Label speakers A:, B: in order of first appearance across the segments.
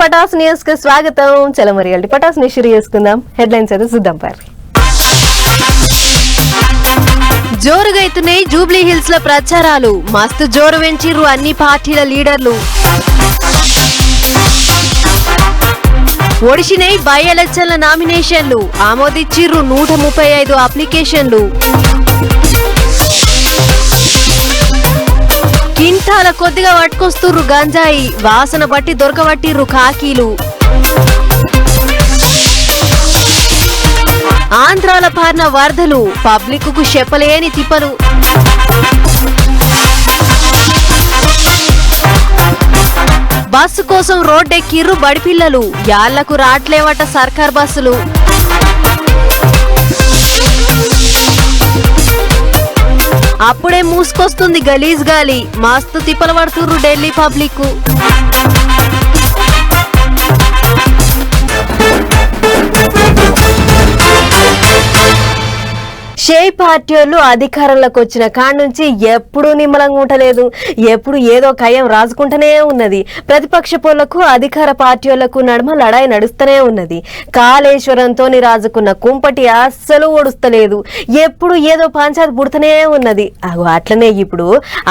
A: పటాస్ న్యూస్కు స్వాగతం. చలో మరి పటాస్ న్యూస్ షురు చేసుకుందాం. హెడ్లైన్స్ అయితే చూద్దాం పారి. జోరుగా అవుతున్నాయి జూబ్లీ హిల్స్లో ప్రచారాలు. మస్తు జోరు వెంచిర్రు అన్ని పార్టీల లీడర్లు. ఒడిసినై బై ఎలక్షన్ల నామినేషన్లు. ఆమోదించిర్రు నూట ముప్పై ఐదు అప్లికేషన్లు. కింటాల కొద్దిగా పట్టుకొస్తుర్రు గంజాయి. వాసన బట్టి దొరకబట్టిర్రు కాకీలు ఆంధ్రాల పారిన వరదలు. పబ్లిక్కు చెప్పలేని తిప్పలు. బస్సు కోసం రోడ్డెక్కిర్రు బడిపిల్లలు. యాళ్ళకు రాట్లేవట సర్కార్ బస్సులు. అప్పుడే మూసుకొస్తుంది గలీజ్ గాలి. మస్తు తిప్పలు పడుతుర్రు ఢిల్లీ పబ్లిక్ షే పార్టీ వాళ్ళు అధికారంలోకి వచ్చిన కాడ నుంచి ఎప్పుడూ నిమ్మలంగా ఉండలేదు. ఎప్పుడు ఏదో కయం రాసుకుంటూనే ఉన్నది. ప్రతిపక్ష పోలకు అధికార పార్టీ వాళ్ళకు నడుమ లడాయి నడుస్తూనే ఉన్నది. కాళేశ్వరంతో రాజుకున్న కుంపటి అస్సలు ఓడుస్తలేదు. ఎప్పుడు ఏదో పంచాయత్ పుడుతూనే ఉన్నది. అట్లనే ఇప్పుడు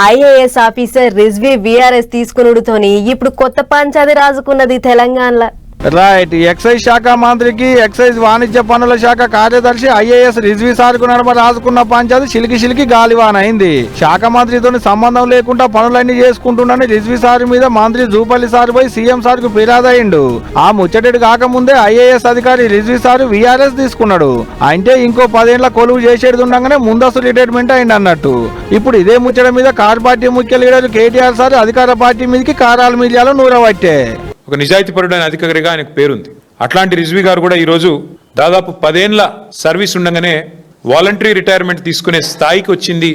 A: ఐఏఎస్ ఆఫీసర్ రిజ్వీ విఆర్ఎస్ తీసుకునుడుతోని ఇప్పుడు కొత్త పంచాయతీ రాజుకున్నది తెలంగాణలో.
B: రైట్ ఎక్సైజ్ శాఖ మంత్రికి ఎక్సైజ్ వాణిజ్య పనుల శాఖ కార్యదర్శి ఐఏఎస్ రిజ్వీ సార్కు నడమ రాసుకున్న పంచాయతీ చిలికి చిలికి గాలివాన్ అయింది శాఖ మంత్రితో సంబంధం లేకుండా పనులన్నీ చేసుకుంటున్నాని రిజ్వీ సార్ మీద మంత్రి జూపల్లి సార్ పోయి సీఎం సార్కు ఫిర్యాదయ్యిండు ఆ ముచ్చటెడు కాకముందే ఐఏఎస్ అధికారి రిజ్వీ సార్ వీఆర్ఎస్ తీసుకున్నాడు. అంటే ఇంకో పదేళ్ళ కొలువు చేసేది ఉండగానే ముందస్తు రిటైర్మెంట్ అయింది అన్నట్టు ఇప్పుడు ఇదే ముచ్చట మీద కార్ పార్టీ ముఖ్య లీడర్ కేటీఆర్ సార్ అధికార పార్టీ మీదకి కారాల మీడియాలో నూరబట్టే.
C: ఒక నిజాయితీపరుడైన అధికారిగా ఆయనకు పేరుంది. అట్లాంటి రిజ్వీ గారు కూడా ఈరోజు దాదాపు పదేండ్ల సర్వీస్ ఉండగానే వాలంటరీ రిటైర్మెంట్ తీసుకునే స్థాయికి వచ్చింది.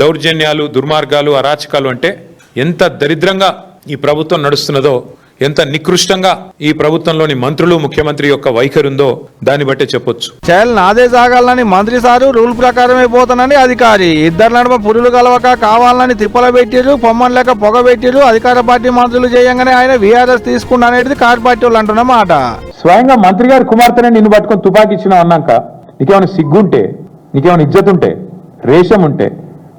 C: దౌర్జన్యాలు దుర్మార్గాలు అరాచకాలు అంటే ఎంత దరిద్రంగా ఈ ప్రభుత్వం నడుస్తున్నదో ఎంత నికృష్టంగా ఈ ప్రభుత్వంలోని మంత్రులు ముఖ్యమంత్రి యొక్క వైఖరి ఉందో దాన్ని బట్టే చెప్పొచ్చు.
B: చల్ నాదే సాగాలని మంత్రి సారు రూల్ ప్రకారమే పోతానని అధికారి. ఇద్దరు నడుమ పురులు కలవక కావాలని తిప్పల పెట్టిరు పొమ్మన్ లేక పొగ పెట్టిరు అధికార పార్టీ మంత్రులు చేయంగానే ఆయన విఆర్ఎస్ తీసుకున్నా అనేది కార్ పార్టీ వాళ్ళు అంటున్న మాట.
D: స్వయంగా మంత్రి గారి కుమార్తెనే నిన్ను పట్టుకొని తుపాకీ ఇచ్చినావు అన్నాక నీకేమైనా సిగ్గుంటే నీకేమైనా ఇజ్జత్ ఉంటే రేషం ఉంటే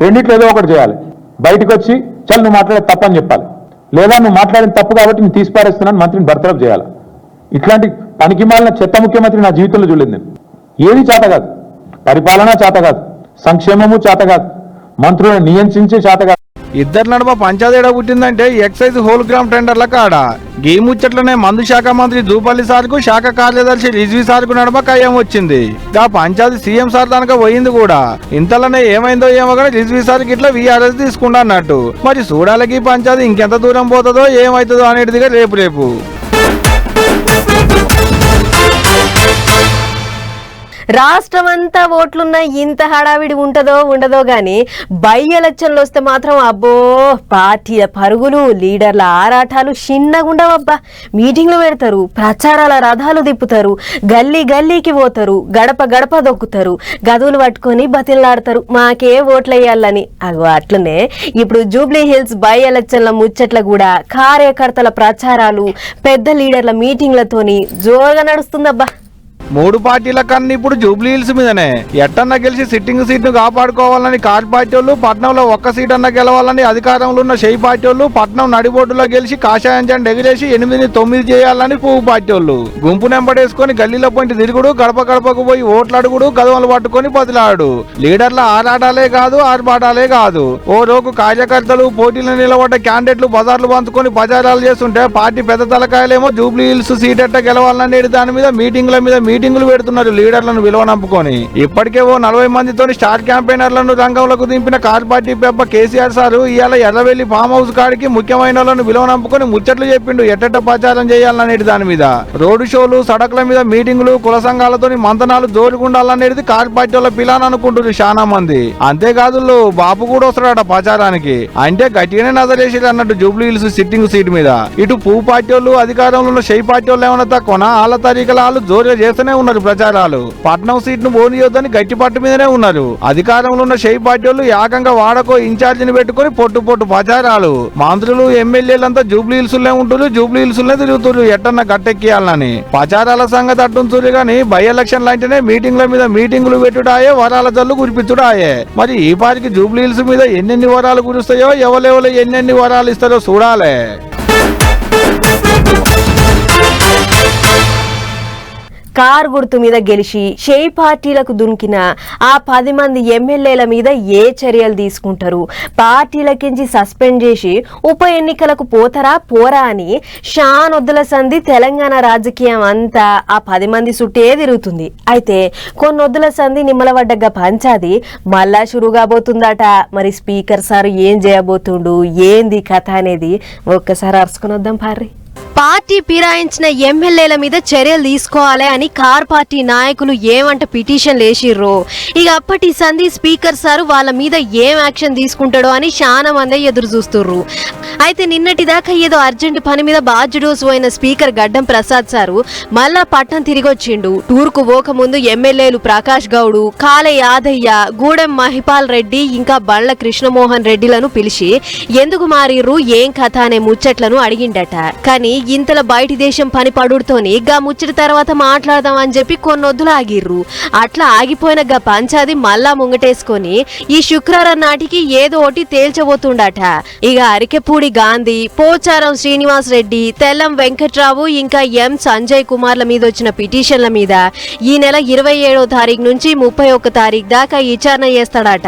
D: రెండిట్లో ఏదో ఒకటి చేయాలి. బయటకు వచ్చి చల్ నువ్వు మాట్లాడే తప్పని చెప్పాలి. లేదా నువ్వు మాట్లాడిన తప్పు కాబట్టి నేను తీసిపారేస్తున్నాను మంత్రిని బర్తరఫ్ చేయాలి? ఇట్లాంటి పనికి మాలిన చెత్త ముఖ్యమంత్రి నా జీవితంలో చూడలేదు నేను. ఏది చేత కాదు. పరిపాలన చేత కాదు. సంక్షేమము చేత కాదు. మంత్రులను నియంత్రించే చేత కాదు.
B: ఇద్దరు నడుమ పంచాదేడా పుట్టిందంటే ఎక్సైజ్ హోల్ గ్రామ్ టెండర్ల కాడ. గీ ముచ్చట్లనే మందు శాఖ మంత్రి జూపల్లి సార్కు శాఖ కార్యదర్శి రిజ్వి సార్కు నడుమ కయ్యం వచ్చింది. గా పంచాయతీ సీఎం సార్ దానిక పోయింది కూడా. ఇంతలోనే ఏమైందో ఏమో కానీ రిజ్వి సార్కి ఇట్లా వీఆర్ఎస్ తీసుకుంటా అన్నట్టు. మరి చూడాలకి పంచాయతీ ఇంకెంత దూరం పోతుందో ఏమవుతుందో అనేటిదిగా రేపు రేపు.
A: రాష్ట్రం అంతా ఓట్లున్నా ఇంత హడావిడి ఉంటుందో ఉండదో కానీ బై ఎలక్షన్లు వస్తే మాత్రం అబ్బో పార్టీల పరుగులు లీడర్ల ఆరాటాలు చిన్నగుండవబ్బా. మీటింగ్లు పెడతారు ప్రచారాల రథాలు తిప్పుతారు గల్లీ గల్లీకి పోతారు గడప గడప దొక్కుతారు గదువులు పట్టుకొని బతిలాడతారు మాకే ఓట్లేయాలని. అగో అట్లనే ఇప్పుడు జూబ్లీ హిల్స్ బై ఎలక్షన్ల ముచ్చట్ల కూడా కార్యకర్తల ప్రచారాలు పెద్ద లీడర్ల మీటింగ్లతోని జోరుగా నడుస్తుందబ్బా.
B: మూడు పార్టీల కన్నా ఇప్పుడు జూబ్లీ హిల్స్ మీదనే. ఎట్టన్న గెలిచి సిట్టింగ్ సీట్ను కాపాడుకోవాలని కార్ పార్టీ వాళ్ళు పట్నంలో ఒక్క సీట్ అన్న గెలవాలని అధికారంలో ఉన్న షెయి పార్టీ వాళ్ళు పట్నం నడిబొడ్డులో గెలిచి కాషాయం జెండా ఎగిరేసి ఎనిమిది తొమ్మిది చేయాలని పువ్వు పార్టీ వాళ్ళు గుంపు నెంబడేసుకొని గల్లీలో పోయి తిరుగుడు గడప గడపకు పోయి ఓట్లు అడుగుడు గదవలు పట్టుకొని బదిలాడు లీడర్ల ఆరాటాలే కాదు ఆర్భాటాలే కాదు. ఓ రోజు కార్యకర్తలు పోటీలు నిలబడ్డ క్యాండిడేట్లు బజార్లు పంచుకొని ప్రచారాలు చేస్తుంటే పార్టీ పెద్ద తలకాయలేమో జూబ్లీ హిల్స్ సీట్ ఎట్ట గెలవాలనేది దాని మీద మీటింగ్ల మీద మీటింగులు పెడుతున్నారు లీడర్లను విలువనంపుకొని. ఇప్పటికే ఓ నలభై మందితో స్టార్ క్యాంపెయినర్లను రంగంలోకి దింపిన కార్ పార్టీ పెప్ప కేసీఆర్ సార్ ఇవాళ ఎర్రవెల్లి ఫామ్ హౌస్ కాడికి ముఖ్యమైన వాళ్ళను విలువనంపుకొని ముచ్చట్లు చెప్పిండు ఎట్టెట్ట ప్రచారం చేయాలనేది దాని మీద. రోడ్డు షోలు సడకుల మీద మీటింగులు కుల సంఘాలతో మంతనాలు జోరుకుండాలనేది కార్ పార్టీ వాళ్ళ పిలాన్ అనుకుంటున్నారు చాలా మంది. అంతేకాదు బాపు కూడా వస్తాడట ప్రచారానికి. అంటే గట్టిగానే నజరేసి అన్నట్టు జూబ్లీ హిల్స్ సిట్టింగ్ సీట్ మీద. ఇటు పూ పార్టీ వాళ్ళు అధికారంలో ఉన్న షై పార్టీ వాళ్ళు ఏమన్నా తక్కువనా? వాళ్ళ తరీకల వాళ్ళు జోరుగా చేస్తూనే మీదనే ఉన్నారు ప్రచారాలు పట్నం సీట్ను పోనీయొద్దని గట్టి పట్టు మీదనే ఉన్నారు. అధికారంలో ఉన్న షేయి పార్టీ వాళ్ళు ఏకంగా వాడకో ఇన్ఛార్జిని పెట్టుకుని పొట్టు పొట్టు ప్రచారాలు మంత్రులు ఎమ్మెల్యేలంతా జూబ్లీ హిల్స్లే ఉంటున్నారు జూబ్లీ హిల్స్లే తిరుగుతున్నారు ఎట్టన్న గట్టెక్కియాలని. ప్రచారాల సంగతి అట్టుంచురు గాని బై ఎలక్షన్ లాంటినే మీటింగ్ల మీద మీటింగులు పెట్టుడాయే వరాల జల్లు కురిపించుడాయే. మరి ఈ పాటికి జూబ్లీ హిల్స్ మీద ఎన్నెన్ని వరాలు కురుస్తాయో ఎవరెవరు ఎన్నెన్ని వరాలు ఇస్తారో చూడాలే.
A: కార్ గుర్తు మీద గెలిచి షేయి పార్టీలకు దునికిన ఆ పది మంది ఎమ్మెల్యేల మీద ఏ చర్యలు తీసుకుంటారు? పార్టీలకించి సస్పెండ్ చేసి ఉప ఎన్నికలకు పోతారా పోరా అని షానొద్దుల సంధి తెలంగాణ రాజకీయం అంతా ఆ పది మంది చుట్టే తిరుగుతుంది. అయితే కొన్నొద్దుల సంధి నిమ్మలవడ్డగా పంచాది మళ్ళా షురు కాబోతుందట. మరి స్పీకర్ సార్ ఏం చేయబోతుండు? ఏంది కథ అనేది? ఒక్కసారి అరుచుకుని వద్దాం పార్రీ. పార్టీ ఫిరాయించిన ఎమ్మెల్యేల మీద చర్యలు తీసుకోవాలి అని కార్ పార్టీ నాయకులు ఏమంట పిటిషన్ లేచిర్రో? ఇక అప్పటి సంధి స్పీకర్ సారు వాళ్ళ మీద ఏం యాక్షన్ తీసుకుంటాడో అని చాలా మంది ఎదురు చూస్తుర్రు. అయితే నిన్నటి దాకా ఏదో అర్జెంట్ పని మీద బాధ్యుడోసు పోయిన స్పీకర్ గడ్డం ప్రసాద్ సారు మళ్ళా పట్టణం తిరిగి వచ్చిండు టూర్కు పోకముందు ఎమ్మెల్యేలు ప్రకాష్ గౌడు కాలే యాదయ్య గూడెం మహిపాల్ రెడ్డి ఇంకా బళ్ళ కృష్ణమోహన్ రెడ్డిలను పిలిచి ఎందుకు మారిర్రు? ఏం కథ? అనే ముచ్చట్లను అడిగిండట. కానీ ఇంతల బయటి దేశం పని పడుడుతోని గా ముచ్చట తర్వాత మాట్లాడదాం అని చెప్పి కొన్నొద్దులు ఆగిర్రు. అట్లా ఆగిపోయిన గా పంచాది మళ్ళా ముంగటేసుకొని ఈ శుక్రవారం నాటికి ఏదో ఒకటి తేల్చబోతుండట. ఇక అరికెపూడి గాంధీ పోచారం శ్రీనివాస్ రెడ్డి తెల్లం వెంకట్రావు ఇంకా ఎం సంజయ్ కుమార్ల మీద వచ్చిన పిటిషన్ల మీద ఈ నెల ఇరవై ఏడో తారీఖు నుంచి ముప్పై ఒక్క తారీఖు దాకా విచారణ చేస్తాడట.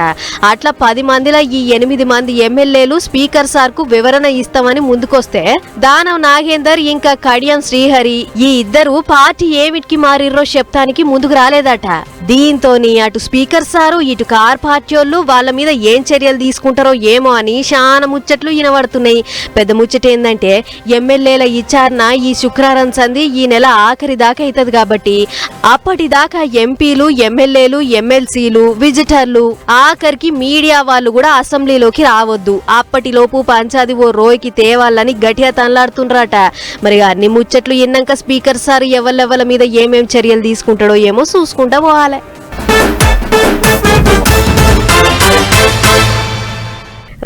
A: అట్లా పది మందిలో ఈ ఎనిమిది మంది ఎమ్మెల్యేలు స్పీకర్ సార్కు వివరణ ఇస్తామని ముందుకొస్తే దానం నాగేందర్ ఇంకా కడియం శ్రీహరి ఈ ఇద్దరు పార్టీ ఏమిటికి మారిర్రో చెప్తానికి ముందుకు రాలేదట. దీంతోని అటు స్పీకర్ సారు ఇటు కార్ పార్టీ వాళ్ళు వాళ్ళ మీద ఏం చర్యలు తీసుకుంటారో ఏమో అని చాలా ముచ్చట్లు వినబడుతున్నాయి. పెద్ద ముచ్చట ఏంటంటే ఎమ్మెల్యేల విచారణ ఈ శుక్రవారం సంది ఈ నెల ఆఖరి దాకా అవుతుంది కాబట్టి అప్పటిదాకా ఎంపీలు ఎమ్మెల్యేలు ఎమ్మెల్సీలు విజిటర్లు ఆఖరికి మీడియా వాళ్ళు కూడా అసెంబ్లీలోకి రావద్దు. అప్పటిలోపు పంచాది ఓ రోయ్కి తేవాలని గట్టిగా తనలాడుతుండ్రట. మరి అన్ని ముచ్చట్లు ఎన్నాక స్పీకర్ సార్ ఎవరెవల మీద ఏమేం చర్యలు తీసుకుంటాడో ఏమో చూసుకుంటా పోవాలి.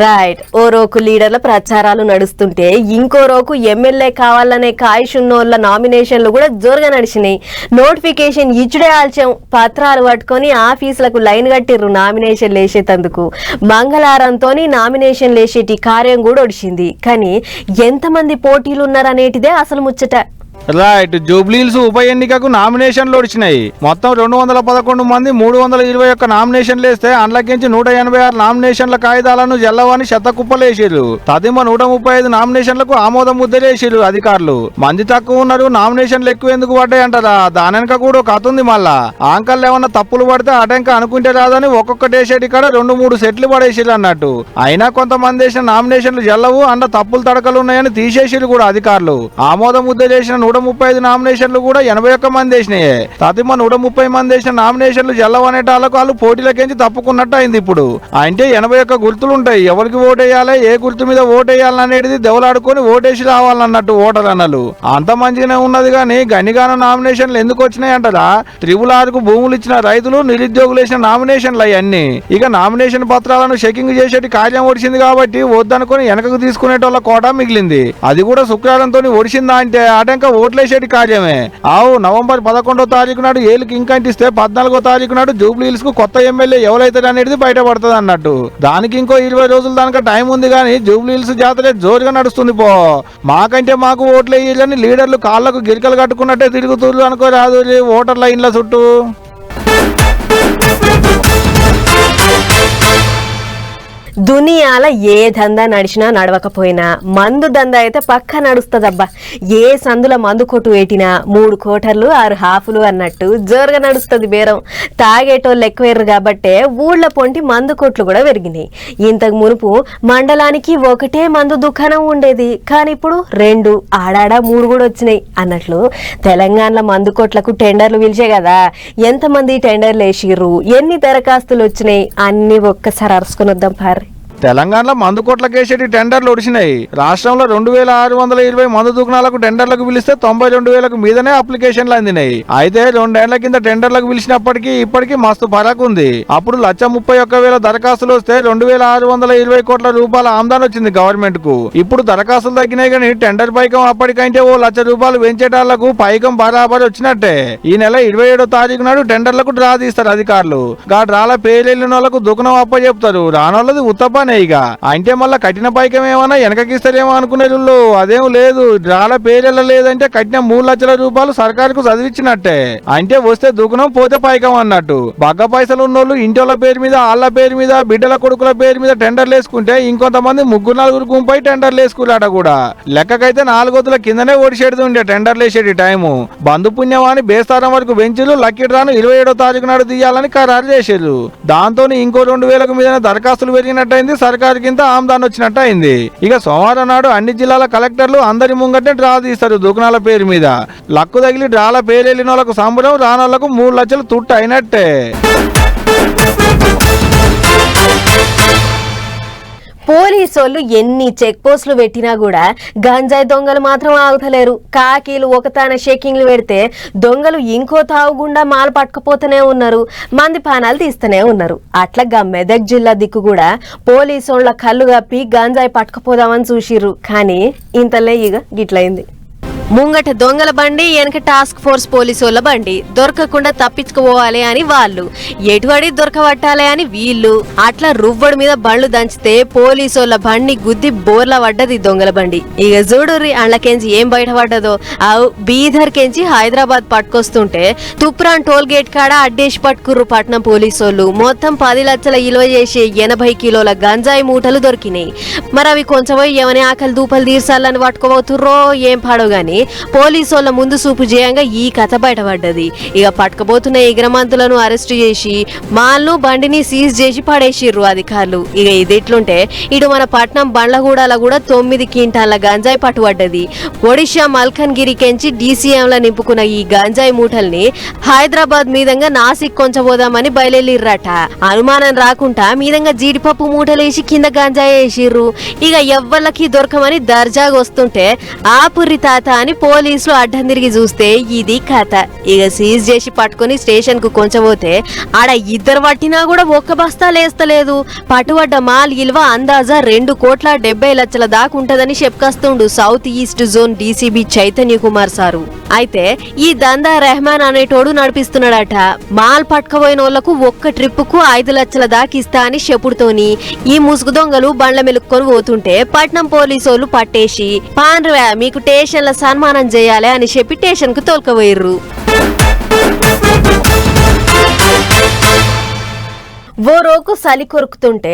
A: రైట్ ఓ రోకు లీడర్ల ప్రచారాలు నడుస్తుంటే ఇంకో రోకు ఎమ్మెల్యే కావాలనే కాయషున్నోళ్ళ నామినేషన్లు కూడా జోరుగా నడిచినాయి. నోటిఫికేషన్ ఇచ్చుడే ఆల్చాం పత్రాలు పట్టుకొని ఆఫీసులకు లైన్ కట్టిర్రు నామినేషన్ లేసేటందుకు మంగళారంతో నామినేషన్ లేసేటి కార్యం కూడా ఒడిచింది. కానీ ఎంతమంది పోటీలు ఉన్నారనేటిదే అసలు ముచ్చట.
B: రైట్ జూబ్లీల్స్ ఉప ఎన్నికకు నామినేషన్లు వచ్చినాయి మొత్తం రెండు వందల పదకొండు మంది మూడు వందల ఇరవై ఒక్క నామినేషన్లు వేస్తే అందులోకించి నూట ఎనభై ఆరు నామినేషన్ల కాగితాలను జల్లవని శతకుప్పలేసారు తదిమ నూట ముప్పై ఐదు నామినేషన్లకు ఆమోద ముద్దలేసారు అధికారులు. మంది తక్కువ ఉన్నారు నామినేషన్లు ఎక్కువ ఎందుకు పడ్డాయి అంటారా? దానెనక కూడా ఒక కథ ఉంది మళ్ళా. ఆంకల్ ఏమన్నా తప్పులు పడితే అటెంక అనుకుంటే రాదని ఒక్కొక్కటేసేటి కాడ రెండు మూడు సెట్లు పడేసిర్రు అన్నట్టు. అయినా కొంతమంది వేసిన నామినేషన్లు జల్లవు అన్న తప్పులు తడకలు ఉన్నాయని తీసేసిర్రు కూడా అధికారులు. ఆమోద ముద్ద చేసిన నూట ముప్పై ఐదు నామినేషన్లు కూడా ఎనభై ఒక్క మంది వేసినాయి. తతిమ నూట ముప్పై మంది వేసిన నామినేషన్లు వాళ్ళకు వాళ్ళు పోటీలకేంచి తప్పుకున్నట్టు అయింది ఇప్పుడు. అంటే ఎనభై ఒక్క గుర్తులు ఉంటాయి ఎవరికి ఓటేయాలి ఏ గుర్తు మీద ఓటేయాలనేది దెవలాడుకొని ఓటేసి రావాలన్నట్టు ఓటర్ అన్నలు అంత మంచిగానే ఉన్నది కానీ గనిగాన నామినేషన్లు ఎందుకు వచ్చినాయి అంటారా? త్రిబుల్ ఆరుకు భూములు ఇచ్చిన రైతులు నిరుద్యోగులు వేసిన నామినేషన్లు అవన్నీ ఇక నామినేషన్ పత్రాలను చెకింగ్ చేసేటి కార్యం ఒడిచింది కాబట్టి వద్దనుకొని వెనకకు తీసుకునేటోళ్ళ కోట మిగిలింది. అది కూడా శుక్రవారంతో ఒడిచిందా అంటే ఆటంక ఓట్లేసేటి కార్యమే. ఆవు నవంబర్ పదకొండో తారీఖు నాడు ఏళ్ళకి ఇంకంటిస్తే పద్నాలుగో తారీఖు నాడు జూబ్లీ హిల్స్కు కొత్త ఎమ్మెల్యే ఎవరైతే అనేది బయటపడుతుంది అన్నట్టు. దానికి ఇంకో ఇరవై రోజుల దానిక టైం ఉంది కానీ జూబ్లీ హిల్స్ జాతర జోరుగా నడుస్తుంది పో. మాకంటే మాకు ఓట్లు వేయాలని లీడర్లు కాళ్ళకు గిరికలు కట్టుకున్నట్టే తిరుగుతుర్రు అనుకో రాదు ఓటర్ ఇండ్ల చుట్టూ.
A: దునియాల ఏ దందా నడిచినా నడవకపోయినా మందు దందా అయితే పక్క నడుస్తుందబ్బా. ఏ సందుల మందు కొట్టు వేటినా మూడు కోటర్లు ఆరు హాఫులు అన్నట్టు జోరుగా నడుస్తుంది బేరం. తాగేటోళ్ళు ఎక్కువేరు కాబట్టే ఊళ్ళ పొంటి మందు కొట్లు కూడా పెరిగినాయి. ఇంతకు మునుపు మండలానికి ఒకటే మందు దుకాణం ఉండేది కానీ ఇప్పుడు రెండు ఆడాడ మూడు కూడా వచ్చినాయి అన్నట్లు తెలంగాణలో మందు కొట్లకు టెండర్లు పిలిచే కదా. ఎంతమంది టెండర్లు వేసిర్రు ఎన్ని దరఖాస్తులు వచ్చినాయి అన్ని ఒక్కసారి అరుసుకొని వద్దాం పార్
B: తెలంగాణలో మందు కొట్లకేసేటి టెండర్లు ఒడిచినాయి రాష్ట్రంలో రెండు వేల ఆరు వందల ఇరవై మందు దుకాణాలకు టెండర్లకు పిలిస్తే తొంభై రెండు వేలకు మీదనే అప్లికేషన్లు అందినాయి. అయితే రెండేళ్ళ కింద టెండర్లకు పిలిచినప్పటికీ ఇప్పటికీ మస్తు ఫరక్ ఉంది. అప్పుడు లక్ష ముప్పై ఒక్క వేల దరఖాస్తులు వస్తే రెండు వేల ఆరు వందల ఇరవై కోట్ల రూపాయల ఆమదాన్ వచ్చింది గవర్నమెంట్కు ఇప్పుడు దరఖాస్తులు తగ్గినాయి కానీ టెండర్ పైకం అప్పటికంటే ఓ లక్ష రూపాయలు వెంచేటాళ్ళకు పైకం బరాబరి వచ్చినట్టే. ఈ నెల ఇరవై ఏడో తారీఖు నాడు టెండర్లకు డ్రా తీస్తారు అధికారులు. గా డ్రాల పేరెళ్ళిన వాళ్ళకు దుకాణం అప్ప చెప్తారు రానోళ్ళది ఉత్తపనే. ఇక అంటే మళ్ళీ కఠిన పైకం ఏమన్నా వెనకకిస్తారేమో అనుకునే వాళ్ళు అదేం లేదు. రాళ్ళ పేరెళ్ళ లేదంటే కట్టిన మూడు లక్షల రూపాయలు సర్కారుకు చదివించినట్టే అంటే వస్తే దుగుణం పోతే పైకం అన్నట్టు. బగ్గ పైసలు ఉన్నోళ్ళు ఇంటోళ్ళ పేరు మీద వాళ్ళ పేరు మీద బిడ్డల కొడుకుల పేరు మీద టెండర్లు వేసుకుంటే ఇంకొంతమంది ముగ్గురు నలుగురు గుంపై టెండర్లు వేసుకున్నాట కూడా. లెక్కకైతే నాలుగొద్దుల కిందనే ఓడిసేది ఉండే టెండర్లు వేసేటి టైము. బంధు పుణ్యమాని బేస్తారం వరకు బెంచులు లక్కీ డ్రాను ఇరవై ఏడో తారీఖు నాడు తీయాలని ఖరారు చేశారు దాంతో ఇంకో రెండు వేలకు మీద దరఖాస్తులు పెరిగినట్టయింది సర్కారు కింద ఆమ్దాన్ వచ్చినట్టు అయింది. ఇక సోమవారం నాడు అన్ని జిల్లాల కలెక్టర్లు అందరి ముంగటే డ్రా తీస్తారు దుకాణాల పేరు మీద. లక్కు తగిలి డ్రాల పేరు వెళ్ళిన వాళ్ళకు సంబరం రానోళ్ళకు మూడు లక్షలు తుట్టు అయినట్టే.
A: పోలీసోళ్ళు ఎన్ని చెక్ పోస్టులు పెట్టినా కూడా గంజాయి దొంగలు మాత్రం ఆగుతలేరు. కాకీలు ఒకతాన షేకింగ్లు పెడితే దొంగలు ఇంకో తావుగుండా మాలు పట్టుకుపోతూనే ఉన్నారు. మంది పానాలు తీస్తూనే ఉన్నారు. అట్లాగా మెదక్ జిల్లా దిక్కు కూడా పోలీసోళ్ళ కళ్ళు కప్పి గంజాయి పట్టుకుపోదామని చూసిర్రు. కానీ ఇంతలే ఇక గిట్లయింది. ముంగట దొంగల బండి వెనక టాస్క్ ఫోర్స్ పోలీసుల బండి. దొరకకుండా తప్పించుకుపోవాలి అని వాళ్ళు. ఎటువడి దొరకబట్టాలి అని వీళ్ళు. అట్లా రువ్వడి మీద బండ్లు దంచితే పోలీసుల బండి గుద్ది బోర్ల పడ్డది దొంగల బండి. ఇక చూడుర్రి అండ్లకెంచి ఏం బయటపడ్డదో అవు బీదర్ కెంచి హైదరాబాద్ పట్టుకొస్తుంటే తుప్రాన్ టోల్ గేట్ కాడ అడ్డేసి పట్టుకుర్రు పట్నం పోలీసోళ్ళు. మొత్తం పది లక్షల ఇలువ చేసే ఎనభై కిలోల గంజాయి మూటలు దొరికినాయి. మరి అవి కొంచెం ఏమని ఆకలి దూపలు తీర్చాలని పట్టుకోబోతుర్రో ఏం పాడో గాని. పోలీసోళ్ళ ముందు చూపు చేయంగా ఈ కథ బయటపడ్డది. ఇక పట్టుకపోతున్న ఎగరమంతులను అరెస్టు చేసి మాల్ను బండిని సీజ్ చేసి పడేసిర్రు అధికారులు. ఇక ఇదిట్లుంటే ఇటు మన పట్నం బండ్లగూడల కూడా తొమ్మిది క్వింటాల గంజాయి పట్టుబడ్డది. ఒడిషా మల్కన్గిరి కెంచి డీసీఎంల నింపుకున్న ఈ గంజాయి మూటల్ని హైదరాబాద్ మీదంగా నాసిక్ కొంచబోదామని బయలుదేరిర్రట. అనుమానం రాకుండా మీదంగా జీడిపప్పు మూటలేసి కింద గంజాయి వేసిర్రు. ఇక ఎవ్వళ్ళకి దొరకమని దర్జాగా వస్తుంటే ఆపుర్రి తాత అని పోలీసులు అడ్డం తిరిగి చూస్తే ఇది కథ. ఇక సీజ్ చేసి పట్టుకుని స్టేషన్కు కొంచబోతే ఆడ ఇద్దరు పట్టినా కూడా ఒక్క బస్తా లేస్తలేదు. పట్టుబడ్డ మాల్ విలువ అందాజా రెండు కోట్ల డెబ్బై లక్షల దాకా ఉంటదని చెప్పుకొస్తుండు south east zone DCP Chaitanya Kumar sir. అయితే ఈ దందా రెహమాన్ అనేటోడు నడిపిస్తున్నాడట. మాల్ పట్టుకపోయిన వాళ్ళకు ఒక్క ట్రిప్కు ఐదు లక్షల దాకా ఇస్తా అని చెప్పుడుతోని ఈ ముసుగు దొంగలు బండ్ల మెలుక్కొని పోతుంటే పట్నం పోలీసోళ్ళు పట్టేసి పాన్రవా మీకు స్టేషన్ల సన్మానం చేయాలి అని చెప్పి స్టేషన్కు తోలుకపోయిర్రు. ఓ రోకు చలి కొరుకుతుంటే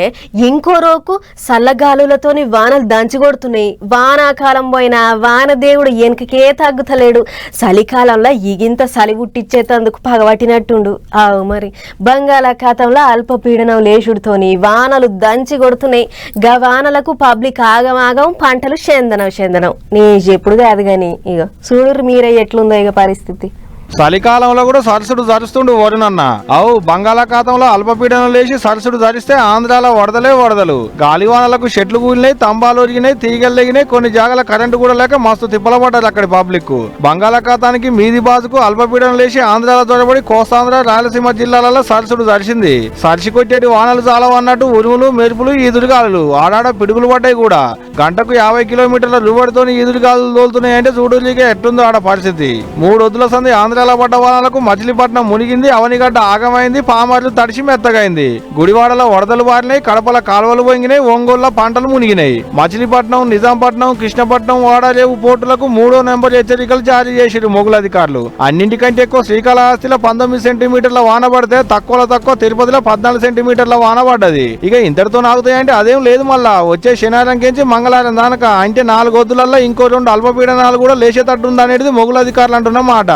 A: ఇంకో రోకు సల్లగాలులతోని వానలు దంచిగొడుతున్నాయి. వానాకాలం పోయిన వానదేవుడు వెనకకే తగ్గుతలేడు. చలికాలంలో ఇగింత చలి పుట్టించేటందుకు పగబట్టినట్టుండు. ఆవు మరి. బంగాళాఖాతంలో అల్పపీడనం లేచుడుతోని వానలు దంచి కొడుతున్నాయి గా వానలకు పబ్లిక్ ఆగమాగం పంటలు చెందనం చెందనం నీ ఎప్పుడు కాదు కానీ ఇక చూడు మీరే ఎట్లుందో ఇక పరిస్థితి.
B: చలికాలంలో కూడా సరసుడు జరుస్తుండు వరుణన్న. అవు బంగాళాఖాతంలో అల్పపీడనం లేచి సరసుడు ధరిస్తే ఆంధ్రాలో వడదలే వడదలు గాలివానలకు షెడ్లు కూలినాయి తంబాలు ఒరిగినాయి తీగలు తెగినాయి కొన్ని జాగాల కరెంటు కూడా లేక మస్తు తిప్పలపడ్డారు అక్కడి పబ్లిక్ బంగాళాఖాతానికి మీది బాజుకు అల్పపీడనం లేచి ఆంధ్రాలో దొరబడి కోస్తాంధ్ర రాయలసీమ జిల్లాలలో సరసుడు ధరిసింది. సరిసి కొట్టేటి వానలు చాలా అన్నట్టు ఉరుములు మెరుపులు ఈదురుగాలు ఆడాడ పిడుగులు పడ్డాయి కూడా. గంటకు యాభై కిలోమీటర్ల రువడితో ఈదురుగాలు తోలుతున్నాయంటే చూడలేక ఎట్టుందో ఆడ పరిస్థితి. మూడు వద్దుల సంది ఆంధ్రాలో పడ్డ వానలకు మచిలీపట్నం మునిగింది అవనిగడ్డ ఆగమైంది పామర్లు తడిచి మెత్తగైంది. గుడివాడలో వరదలు బారినాయి కడపల కాలువలు పొంగినాయి ఒంగోలులో పంటలు మునిగినాయి. మచిలీపట్నం నిజాంపట్నం కృష్ణపట్నం ఓడరేవు పోర్టులకు మూడో నెంబర్ హెచ్చరికలు జారీ చేసిరు మొగుల అధికారులు. అన్నింటికంటే ఎక్కువ శ్రీకాళహస్తిలో పంతొమ్మిది సెంటీమీటర్ల వాన పడితే తక్కువలో తక్కువ తిరుపతిలో పద్నాలుగు సెంటీమీటర్ల వాన పడ్డది. ఇక ఇంతటితో నాగుతాయంటే అదేం లేదు మళ్ళా. వచ్చే శనివారం కించి మంగళవారం దానక అంటే నాలుగు వద్దులలో ఇంకో రెండు అల్పపీడనాలు కూడా లేచేటట్టుంది అనేది మొగుల అధికారులు అంటున్న మాట.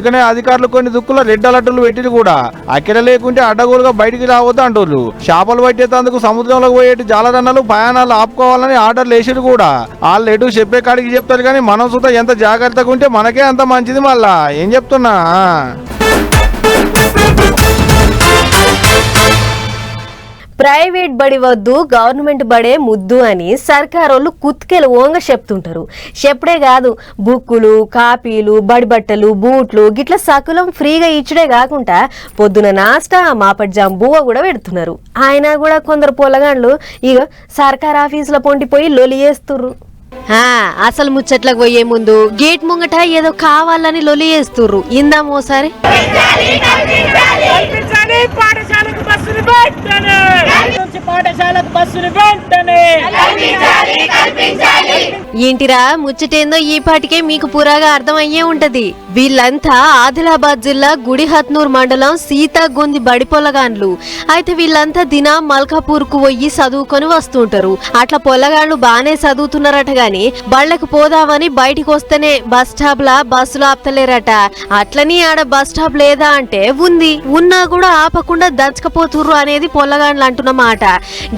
B: అందుకనే అధికారులు కొన్ని దుక్కుల రెడ్ అలర్టులు పెట్టిరు కూడా. అక్కడ లేకుంటే అడ్డగోలుగా బయటికి రావద్దు అంటున్నారు చేపలు పట్టేటందుకు సముద్రంలోకి పోయేటి జాలరన్నలు ప్రయాణాలు ఆపుకోవాలని ఆర్డర్లు వేసిరు కూడా. వాళ్ళు ఎటు చెప్పే కాడికి చెప్తారు కానీ మనం సుత ఎంత జాగ్రత్తగా ఉంటే మనకే అంత మంచిది మళ్ళా. ఏం చెప్తున్నా?
A: ప్రైవేట్ బడి వద్దు గవర్నమెంట్ బడే ముద్దు అని సర్కారోళ్ళు కుత్కెలు ఓంగ చెప్తుంటారు. చెప్పుడే కాదు బుక్కులు కాపీలు బడి బట్టలు బూట్లు గిట్ల సకులం ఫ్రీగా ఇచ్చుడే కాకుండా పొద్దున నాస్టా మాపటి జంబువ కూడా పెడుతున్నారు. ఆయన కూడా కొందరు పొలగాండ్లు ఇక సర్కార్ ఆఫీసులో పొంటిపోయి లొలి చేస్తుర్రు ఆ, అసలు ముచ్చట్లకు పోయే ముందు గేట్ ముంగట ఏదో కావాలని లొలి చేస్తుర్రు ఇందాం ఓసారి.
E: కల్పించాలి. పాఠశాలకు బస్సులు వెంటనే. నుంచి పాఠశాలకు బస్సులు వెంటనే.
A: ఏంటిరా ముచ్చటేందో ఈ పాటికే మీకు పురాగా అర్థమయ్యే ఉంటది. వీళ్ళంతా ఆదిలాబాద్ జిల్లా గుడిహత్నూర్ మండలం సీతాగొంది బడిపొలగాండ్లు అయితే వీళ్ళంతా దిన మల్కాపూర్కు పోయి చదువుకొని వస్తుంటారు. అట్లా పొలగాండ్లు బానే చదువుతున్నారట గాని బళ్ళకు పోదామని బయటికి వస్తేనే బస్ స్టాప్ లా బస్సులు ఆపుతలేరట. అట్లని ఆడ బస్ స్టాప్ లేదా అంటే ఉంది. ఉన్నా కూడా ఆపకుండా దంచకపోతుర్రు అనేది పొల్లగాండ్లు అంటున్న మాట.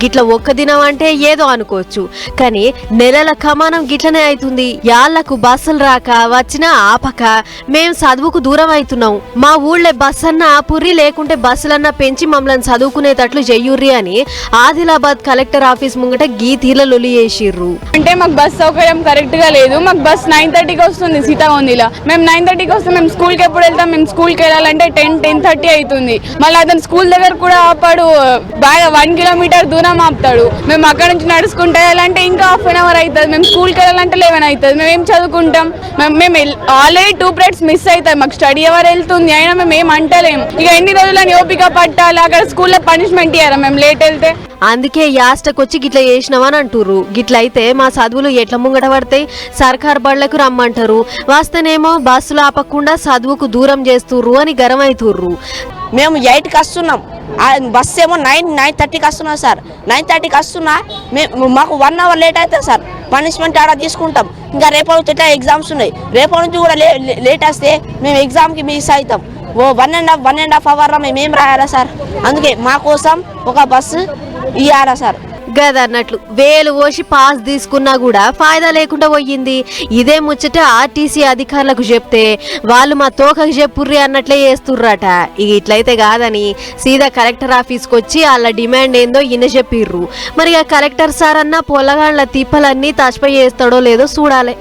A: గిట్ల ఒక్క దినం అంటే ఏదో అనుకోవచ్చు. కానీ నెలల కమానం గిట్లనే అవుతుంది యాళ్ళకు బస్సులు రాక వచ్చినా ఆపక మేం చదువుకు దూరం అవుతున్నాం మా ఊళ్ళో బస్ అన్న ఆపుర్రి లేకుంటే బస్సులన్నా పెంచి మమ్మల్ని చదువుకునేటట్లు చెయ్యుర్రి అని ఆదిలాబాద్ కలెక్టర్ ఆఫీస్ ముంగట గీతీల లొలి చేసిర్రు.
F: అంటే మాకు బస్ సౌకర్యం కరెక్ట్గా లేదు. మాకు బస్ నైన్ థర్టీకి వస్తుంది సీతాగొందిలా మేము నైన్ థర్టీకి వస్తే మేము స్కూల్కి ఎప్పుడు వెళ్తాం? మేము స్కూల్కి వెళ్ళాలంటే టెన్ టెన్ థర్టీ అవుతుంది మళ్ళీ అతను స్కూల్ దగ్గర కూడా ఆపాడు. బాగా వన్ కిలోమీటర్ దూరం ఆపుతాడు. మేము అక్కడ నుంచి నడుచుకుంటే వెళ్ళాలంటే ఇంకా హాఫ్ అన్ అవర్ అవుతుంది మేము స్కూల్కి వెళ్ళాలంటే లెవెన్ అవుతుంది మేము ఏం చదువుకుంటాం? మేము మేము ఆల్రెడీ టూ పీరియడ్స్ మిస్ అవుతాయి మాకు స్టడీ అవర్ వెళ్తుంది. అయినా మేము ఏం అంటలేము. ఇక ఎన్ని రోజులని ఓపిక పట్టాలి? అక్కడ స్కూల్లో పనిష్మెంట్ ఇయ్యారా? మేము లేట్ వెళ్తే?
A: అందుకే యాస్టకొచ్చి గిట్ల చేసినామని అంటుర్రు. గిట్ల అయితే మా చదువులు ఎట్ల ముంగట పడతాయి? సర్కార్ బళ్ళకు రమ్మంటారు. వస్తేనేమో బస్సులు ఆపకుండా చదువుకు దూరం చేస్తుర్రు అని గరమైతుర్రు
G: మేము ఎయిట్కి వస్తున్నాం. ఆ బస్ ఏమో నైన్ నైన్ థర్టీకి వస్తున్నాం సార్. నైన్ థర్టీకి వస్తున్నా మేము మాకు వన్ అవర్ లేట్ అవుతుంది సార్. పనిష్మెంట్ ఆడ తీసుకుంటాం. ఇంకా రేపటి నుంచి ఇట్లా ఎగ్జామ్స్ ఉన్నాయి. రేపటి నుంచి కూడా లే- లేట్ వస్తే మేము ఎగ్జామ్కి మిస్ అవుతాం. ఓ one and half one and half అవర్లో మేము ఏం రాయాలా సార్? అందుకే మా కోసం ఒక బస్సు ఇవ్వాలా సార్.
A: గదన్నట్లు వేలు పోసి పాస్ తీసుకున్నా కూడా ఫాయిదా లేకుండా పోయింది. ఇదే ముచ్చట ఆర్టీసీ అధికారులకు చెప్తే వాళ్ళు మా తోకకు చెప్పుర్రి అన్నట్లే చేస్తుర్రట. ఇక ఇట్లయితే కాదని సీదా కలెక్టర్ ఆఫీస్కి వచ్చి వాళ్ళ డిమాండ్ ఏందో ఇన్న చెప్పిర్రు. మరి ఆ కలెక్టర్ సార్ అన్న పొలగాళ్ళ తిప్పలన్నీ తాజ్పై చేస్తాడో లేదో చూడాలి.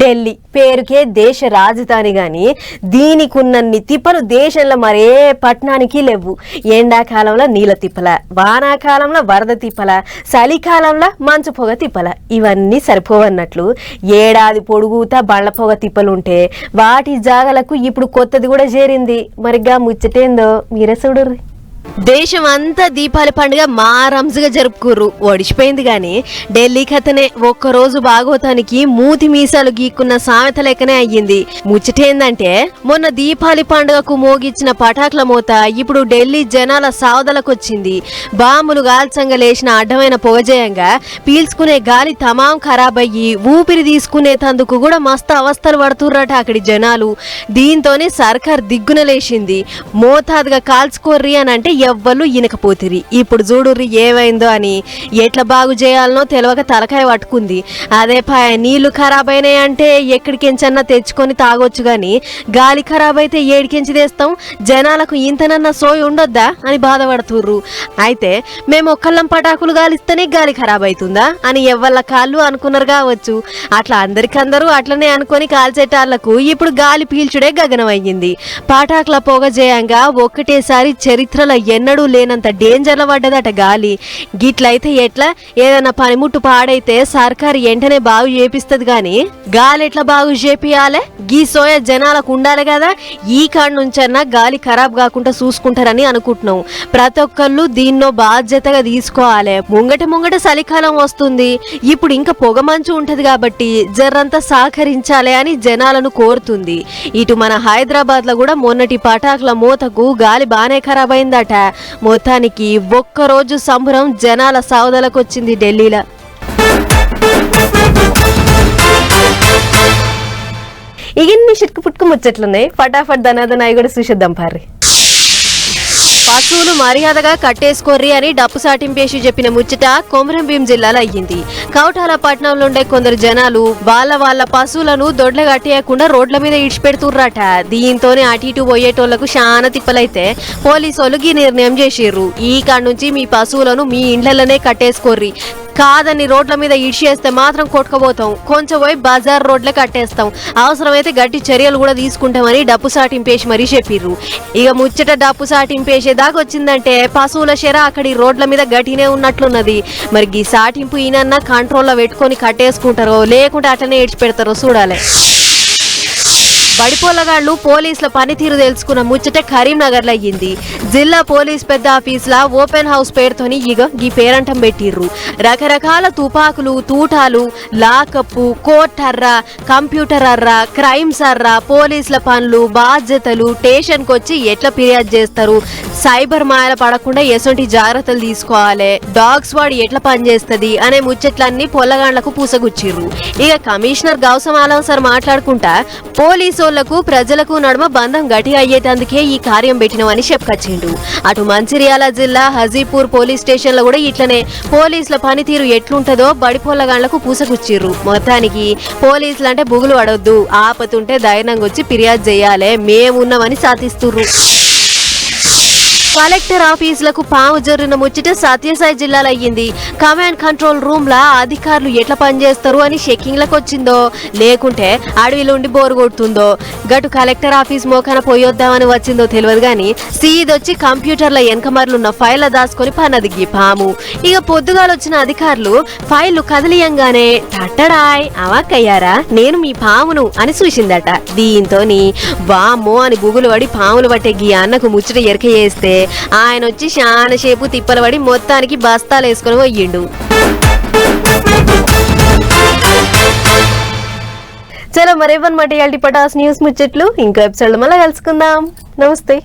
A: ఢిల్లీ. పేరుకే దేశ రాజధాని గాని దీనికి ఉన్నన్ని తిప్పలు దేశంలో మరే పట్టణానికి లేవు. ఎండాకాలంలో నీళ్ళ తిప్పల వానాకాలంలో వరద తిప్పల చలికాలంలో మంచు పొగ తిప్పల. ఇవన్నీ సరిపోవన్నట్లు ఏడాది పొడుగుతా బండ్ల పొగ తిప్పలుంటే వాటి జాగలకు ఇప్పుడు కొత్తది కూడా చేరింది. మరిగా ముచ్చటేందో మీరే చూడరు దేశం అంతా దీపావళి పండుగ మారంజుగా జరుపుకుర్రు. ఒడిచిపోయింది కానీ ఢిల్లీ కథనే ఒక్కరోజు బాగోతానికి మూతి మీసాలు గీక్కున్న సామెత లెక్కనే అయ్యింది. ముచ్చటేందంటే మొన్న దీపావళి పండుగకు మోగిచ్చిన పటాకుల మోత ఇప్పుడు ఢిల్లీ జనాల సావదలకొచ్చింది బాంబులు గాల్చంగా లేచిన అడ్డమైన పొగజేయంగా పీల్చుకునే గాలి తమాం ఖరాబ్ అయ్యి ఊపిరి తీసుకునే తందుకు కూడా మస్తు అవస్థలు పడుతుర్రట అక్కడి జనాలు. దీంతోనే సర్కార్ దిగ్గున లేచింది. మోతాదుగా కాల్చుకోర్రి అని అంటే ఎవ్వరు ఇనకపోతిరి. ఇప్పుడు చూడుర్రి ఏమైందో అని ఎట్లా బాగు చేయాలనో తెలియక తలకాయ పట్టుకుంది. అదే పాయ నీళ్ళు ఖరాబ్ అయినాయి అంటే ఎక్కడికెంచన్నా తెచ్చుకొని తాగొచ్చు కానీ గాలి ఖరాబ్ అయితే ఏడికెంచి తెస్తాం జనాలకు ఇంతనన్నా సోయి ఉండొద్దా అని బాధపడుతుర్రు. అయితే మేము ఒక్కళ్ళం పటాకులు గాలిస్తేనే గాలి ఖరాబ్ అవుతుందా అని ఎవ్వళ్ళ కాళ్ళు అనుకున్నారు కావచ్చు. అట్లా అందరికందరూ అట్లనే అనుకొని కాల్చేటాళ్ళకు ఇప్పుడు గాలి పీల్చుడే గగనం పాటాకుల పటాకుల పొగ జయంగా ఒక్కటేసారి చరిత్రల ఎన్నడూ లేనంత డేంజర్ల పడ్డదట గాలి. గిట్లయితే ఎట్లా? ఏదైనా పనిముట్టు పాడైతే సర్కారు వెంటనే బాగు చేపిస్తుంది గాని గాలి ఎట్లా బాగు చేపియాలే గీ సోయ జనాలకు ఉండాలి కదా ఈ కాడ నుంచన్నా గాలి ఖరాబ్ కాకుండా చూసుకుంటారని అనుకుంటున్నాం. ప్రతి ఒక్కళ్ళు దీన్నో బాధ్యతగా తీసుకోవాలి. ముంగట ముంగట చలికాలం వస్తుంది. ఇప్పుడు ఇంకా పొగ మంచు ఉంటది కాబట్టి జర్రంతా సహకరించాలి అని జనాలను కోరుతుంది. ఇటు మన హైదరాబాద్లో కూడా మొన్నటి పటాకుల మూతకు గాలి బానే ఖరాబ్ అయిందట మొత్తానికి ఒక్కరోజు సంబరం జనాల సావదలకు వచ్చింది ఢిల్లీలో ఇగన్ని షిట్కు పుట్టుకు ముచ్చట్లున్నాయి. ఫటాఫట్ దనాదనాయి కూడా చూసేద్దాం పారి పశువులు మర్యాదగా కట్టేసుకోర్రి అని డప్పు సాటింపేసి చెప్పిన ముచ్చట కొమరం భీం జిల్లాలో అయ్యింది. కౌటాల పట్నంలో ఉండే కొందరు జనాలు వాళ్ళ వాళ్ళ పశువులను దొడ్లగట్టేయకుండా రోడ్ల మీద ఇడిచిపెడుతుర్రట. దీంతోనే అటు ఇటు పోయేటోళ్ళకు చాలా తిప్పలైతే పోలీసు వాళ్ళు ఈ నిర్ణయం చేసిర్రు. ఈ కాడ నుంచి మీ పశువులను మీ ఇండ్లలోనే కట్టేసుకోర్రి. కాదని రోడ్ల మీద ఇడిచేస్తే మాత్రం కొట్టుకుపోతాం. కొంచెం పోయి బజార్ రోడ్లే కట్టేస్తాం. అవసరమైతే గట్టి చర్యలు కూడా తీసుకుంటామని డప్పు సాటింపేసి మరీ చెప్పిర్రు. ఇక ముచ్చట డప్పు సాటింపేసేదాకా వచ్చిందంటే పశువుల షెర అక్కడి రోడ్ల మీద గట్టినే ఉన్నట్లున్నది. మరి ఈ సాటింపు ఈయనన్నా కంట్రోల్లో పెట్టుకొని కట్టేసుకుంటారో లేకుంటే అట్లనే ఏడ్చిపెడతారో చూడాలి. బడిపోలగాళ్ళు పోలీసుల పనితీరు తెలుసుకున్న ముచ్చట కరీంనగర్లో అయ్యింది. జిల్లా పోలీస్ పెద్ద ఆఫీసుల ఓపెన్ హౌస్ పేరుతోని ఇగ ఈ పేరంటం పెట్టిర్రు. రకరకాల తుపాకులు తూటాలు లాకప్పు కోర్ట్ కంప్యూటర్ అర్ర క్రైమ్స్ అర్ర పోలీసుల పనులు బాధ్యతలు స్టేషన్ వచ్చి ఎట్లా ఫిర్యాదు చేస్తారు? సైబర్ మాయల పడకుండా ఎసొంటి జాగ్రత్తలు తీసుకోవాలి. డాగ్స్ వాడి ఎట్లా పనిచేస్తుంది అనే ముచ్చట్లన్నీ పొల్లగాండ్లకు పూసగుచ్చిర్రు. ఇక కమిషనర్ గౌసమ్ ఆలం సార్ మాట్లాడుకుంటా పోలీసోళ్ళకు ప్రజలకు నడుమ బంధం గట్టి అయ్యేటందుకే ఈ కార్యం పెట్టినవని చెప్పుకొచ్చిండు. అటు మంచిర్యాల జిల్లా హజీపూర్ పోలీస్ స్టేషన్లో కూడా ఇట్లనే పోలీసుల పనితీరు ఎట్లుంటదో బడి పూసగుచ్చిర్రు. మొత్తానికి పోలీసులు అంటే బుగులు పడొద్దు. ఆపతుంటే ధైర్యంగా వచ్చి ఫిర్యాదు చేయాలి మేమున్నామని సాధిస్తుర్రు. కలెక్టర్ ఆఫీసులకు పాము జొర్రిన ముచ్చట సత్యసాయి జిల్లాలో అయ్యింది కమాండ్ కంట్రోల్ రూమ్ లా అధికారులు ఎట్లా పనిచేస్తారు అని చెక్కింగ్లకు వచ్చిందో లేకుంటే అడవిలో ఉండి బోరు కొడుతుందో గటు కలెక్టర్ ఆఫీస్ మోకాన పోయొద్దామని వచ్చిందో తెలియదు గాని సీదొచ్చి కంప్యూటర్ల వెనకమర్లున్న ఫైళ్ళ దాచుకొని పన్నదిగి పాము. ఇక పొద్దుగాలొచ్చిన అధికారులు ఫైళ్ళు కదిలియంగానే టట్టడాయ్ అవాక్కయ్యారా? నేను మీ పామును అని చూసిందట దీంతోని వామ్మో అని బుగులు పడి పాములు పట్టే గీ అన్నకు ముచ్చట ఎరక చేస్తే ఆయన వచ్చి శానసేపు తిప్పలబడి మొత్తానికి బస్తాలు వేసుకొని పోయిండు. చలో మరేవన్నమాట ఇవాళ పటాస్ న్యూస్ ముచ్చట్లు? ఇంకో ఎపిసోడ్ మళ్ళీ కలుసుకుందాం. నమస్తే.